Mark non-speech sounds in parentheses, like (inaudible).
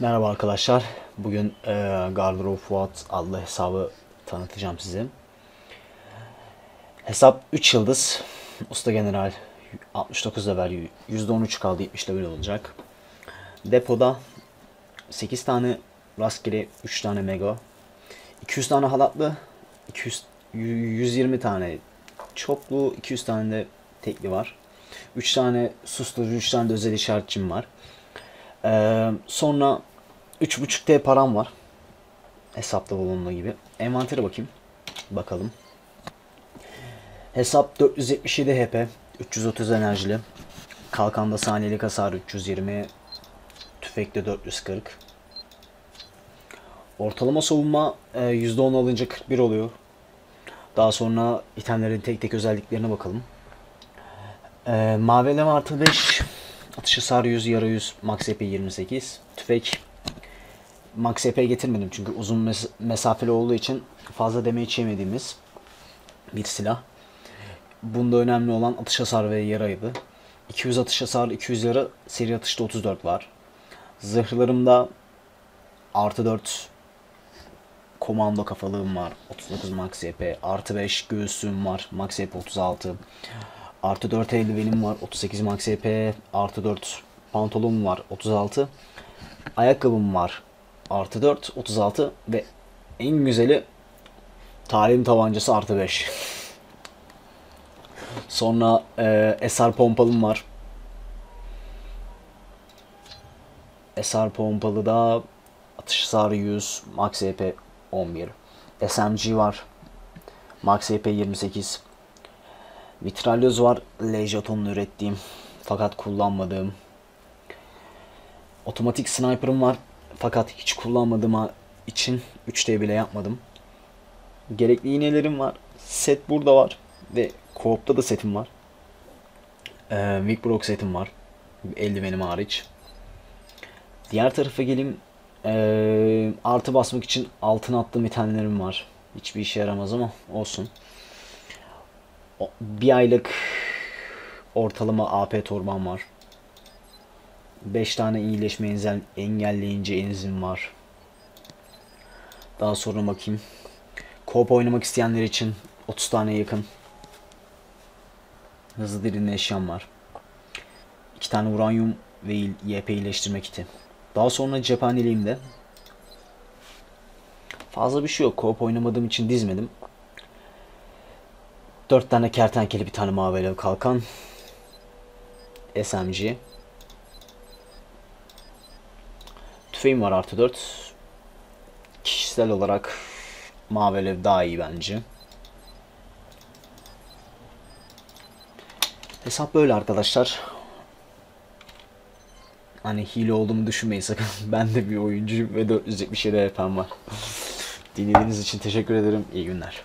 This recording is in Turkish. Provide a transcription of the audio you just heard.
Merhaba arkadaşlar. Bugün e, Gardırop Fuat adlı hesabı tanıtacağım size. Hesap 3 yıldız. Usta General 69 level %13 kaldı 70 level olacak. Depoda 8 tane rastgele 3 tane mega 200 tane halatlı 200 120 tane çoklu 200 tane de tekli var. 3 tane susturucu 3 tane de özel işaretçim var. Ee, sonra 3.5T param var. Hesapta bulunduğu gibi. Envantere bakayım. Bakalım. Hesap 477 HP. 330 enerjili. Kalkanda saniyelik hasar 320. Tüfekte 440. Ortalama savunma e, %10 alınca 41 oluyor. Daha sonra itemlerin tek tek özelliklerine bakalım. E, mavi elem artı 5. Atış hasarı 100, yara 100, max EP 28. Tüfek max EP getirmedim çünkü uzun mes- mesafeli olduğu için fazla damage yemediğimiz bir silah. Bunda önemli olan atış hasarı ve yaraydı. 200 atış hasarı, 200 yara, seri atışta 34 var. Zırhlarımda artı 4 komando kafalığım var. 39 max EP. Artı 5 göğsüm var. Max EP 36. Artı 4 eldivenim var. 38 max EP. Artı 4 pantolonum var. 36. Ayakkabım var. Artı 4. 36. Ve en güzeli talim tabancası artı 5. Sonra e, SR pompalım var. SR pompalı da atış hasarı 100, max EP 11. SMG var. Max EP 28. Mitralyoz var. Lejaton'la ürettiğim fakat kullanmadığım. Otomatik sniper'ım var. Fakat hiç kullanmadığım için 3D bile yapmadım. Gerekli iğnelerim var. Set burada var. Ve Co-op'ta da setim var. Ee, Wickbrock setim var. Eldivenim hariç. Diğer tarafa geleyim. Ee, artı basmak için altın attığım itemlerim var. Hiçbir işe yaramaz ama olsun. O- Bir aylık ortalama AP torbam var. 5 tane iyileşme enzel, engelleyici enzim var. Daha sonra bakayım. Coop oynamak isteyenler için 30 tane yakın hızlı dirilme eşyam var. 2 tane uranyum ve YP iyileştirme kiti. Daha sonra cephaneliğimde fazla bir şey yok. Coop oynamadığım için dizmedim. 4 tane kertenkele bir tane mavi kalkan. SMG. Tüfeğim var artı 4. Kişisel olarak mavi alev daha iyi bence. Hesap böyle arkadaşlar. Hani hile olduğumu düşünmeyin sakın. (laughs) ben de bir oyuncuyum ve 470 de HP'm var. Dinlediğiniz için teşekkür ederim. İyi günler.